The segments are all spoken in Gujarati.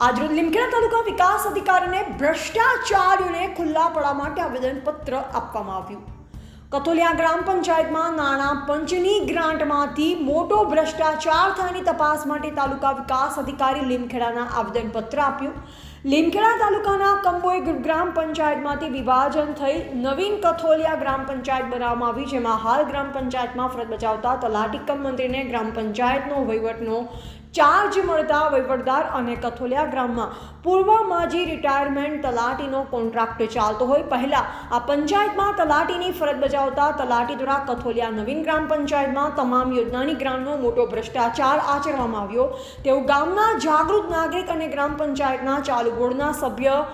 આજરોજ લીમખેડા તાલુકા વિકાસ અધિકારીને ભ્રષ્ટાચારીઓને ખુલ્લા પડવા માટે આવેદનપત્ર આપવામાં આવ્યું. કથોલિયા ગ્રામ પંચાયતમાં નાણાં પંચની ગ્રાન્ટમાંથી મોટો ભ્રષ્ટાચાર થયાની તપાસ માટે તાલુકા વિકાસ અધિકારી લીમખેડાના આવેદનપત્ર આપ્યું. લીમખેડા તાલુકાના કંબોઈ ગ્રામ પંચાયતમાંથી વિભાજન થઈ નવીન કથોલિયા ગ્રામ પંચાયત બનાવવામાં આવી, જેમાં હાલ ગ્રામ પંચાયતમાં ફરજ બજાવતા તલાટી કમ મંત્રીને ગ્રામ પંચાયતનો વહીવટનો ચાર્જ મળતા વહીવટદાર અને કથોલિયા ગ્રામમાં પૂર્વ માજી રિટાયરમેન્ટ તલાટીનો કોન્ટ્રાક્ટ ચાલતો હોય. પહેલા આ પંચાયતમાં તલાટીની ફરજ બજાવતા તલાટી દ્વારા કથોલિયા નવીન ગ્રામ પંચાયતમાં તમામ યોજનાની ગ્રામનો મોટો ભ્રષ્ટાચાર આચરવામાં આવ્યો. તેવું ગામના જાગૃત નાગરિક અને ગ્રામ પંચાયતના ચાલુ બોર્ડના સભ્ય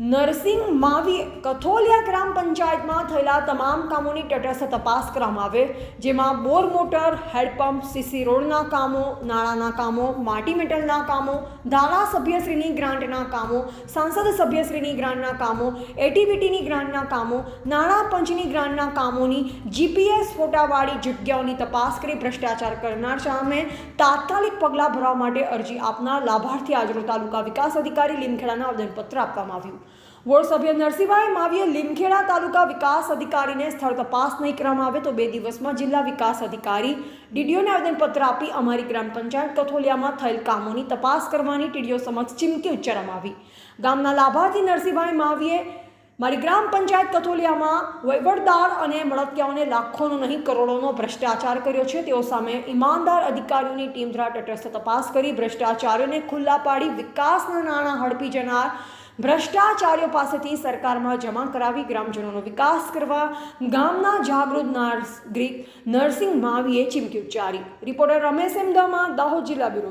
નરસિંહ માવી કથોલિયા ગ્રામ પંચાયતમાં થયેલા તમામ કામોની તટસ્થ તપાસ કરવામાં આવે, જેમાં બોર મોટર હેડપંપ સીસી રોડના કામો નાણાંના કામો, માટી મેટલના કામો ધારાસભ્યશ્રીની ગ્રાન્ટના કામો, સાંસદ સભ્યશ્રીની ગ્રાન્ટના કામો એટીબીટીની ગ્રાન્ટના કામો, નાણાં પંચની ગ્રાન્ટના કામોની જીપીએસ ફોટાવાળી જગ્યાઓની તપાસ કરી ભ્રષ્ટાચાર કરનાર સામે તાત્કાલિક પગલાં ભરવા માટે અરજી આપનાર લાભાર્થી આજરો તાલુકા વિકાસ અધિકારી લીમખેડાના આવેદનપત્ર આપવામાં આવ્યું. વોર્ડ સભ્ય નરસિંહભાઈ માવીએ લીમખેડા તાલુકા વિકાસ અધિકારીને સ્થળ તપાસ નહીં કરવામાં આવે તો બે દિવસમાં જિલ્લા વિકાસ અધિકારી ડીડીઓને આવેદનપત્ર આપી અમારી ગ્રામ પંચાયત કથોલિયામાં થયેલ કામોની તપાસ કરવાની ટીડીઓ સમક્ષ ચીમકી ઉચ્ચારવામાં આવી. ગામના લાભાર્થી નરસિંહભાઈ માવીએ મારી ગ્રામ પંચાયત કથોલિયામાં વહીવટદાર અને મળતિયાઓને લાખોનો નહીં કરોડોનો ભ્રષ્ટાચાર કર્યો છે. તેઓ સામે ઈમાનદાર અધિકારીઓની ટીમ દ્વારા તટસ્થ તપાસ કરી ભ્રષ્ટાચારીઓને ખુલ્લા પાડી વિકાસના નાણાં હડપી જનાર ભ્રષ્ટાચારીઓ પાસેથી સરકારમાં જમા કરાવી ગ્રામજનોનો વિકાસ કરવા ગામના જાગૃત નાગરિક નરસિંહ માવીએ ચીમકી ઉચ્ચારી. રિપોર્ટર રમેશ એમદામા, દાહોદ જિલ્લા બ્યુરો.